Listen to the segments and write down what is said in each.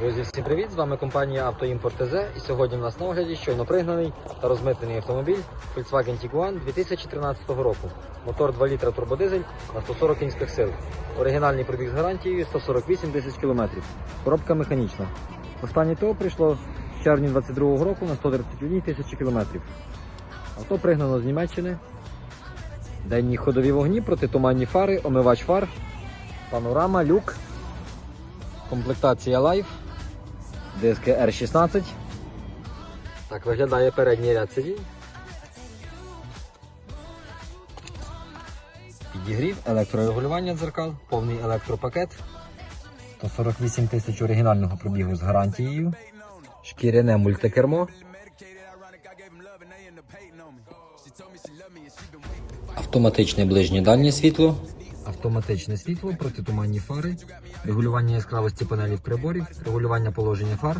Друзі, всім привіт! З вами компанія Автоімпорт ТЗ і сьогодні в нас на огляді щойно пригнаний та розмитнений автомобіль Volkswagen Tiguan 2013 року. Мотор 2 літра турбодизель на 140 кінських сил. Оригінальний пробіг з гарантією 148 тисяч кілометрів. Коробка механічна. Останнє ТО прийшло в червні 22 року на 131 тисячі кілометрів. Авто пригнано з Німеччини. Денні ходові вогні, протитуманні фари, омивач фар, панорама, люк. Комплектація Life, диски R16. Так виглядає передній ряд сидінь. Підігрів, електрорегулювання дзеркал, повний електропакет. 148 тисяч оригінального пробігу з гарантією. Шкіряне мультикермо. Автоматичне ближнє дальнє світло. Автоматичне світло, протитуманні фари, регулювання яскравості панелів приборів, регулювання положення фар,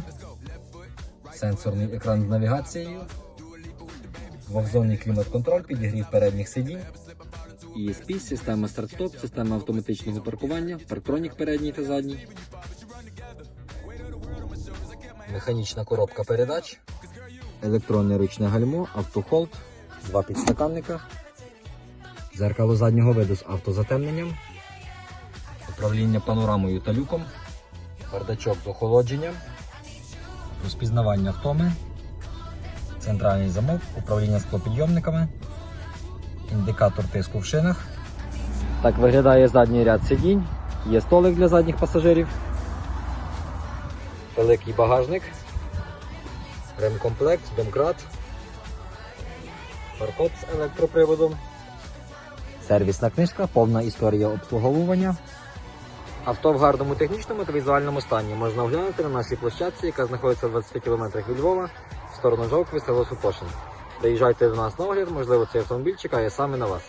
сенсорний екран з навігацією, двохзонний клімат-контроль, підігрів передніх сидінь, ESP, система старт-стоп, система автоматичного паркування, парктронік передній та задній, механічна коробка передач, електронне ручне гальмо, автохолд, два підстаканника. Зеркало заднього виду з автозатемненням, управління панорамою та люком, бардачок з охолодженням, розпізнавання втоми, центральний замок, управління склопідйомниками, індикатор тиску в шинах. Так виглядає задній ряд сидінь. Є столик для задніх пасажирів, великий багажник, ремкомплект, домкрат, фаркоп з електроприводом. Сервісна книжка, повна історія обслуговування. Авто в гарному технічному та візуальному стані можна оглянути на нашій площадці, яка знаходиться в 20 км від Львова, в сторону Жовкви, село Супошин. Приїжджайте до нас на огляд, можливо, цей автомобіль чекає саме на вас.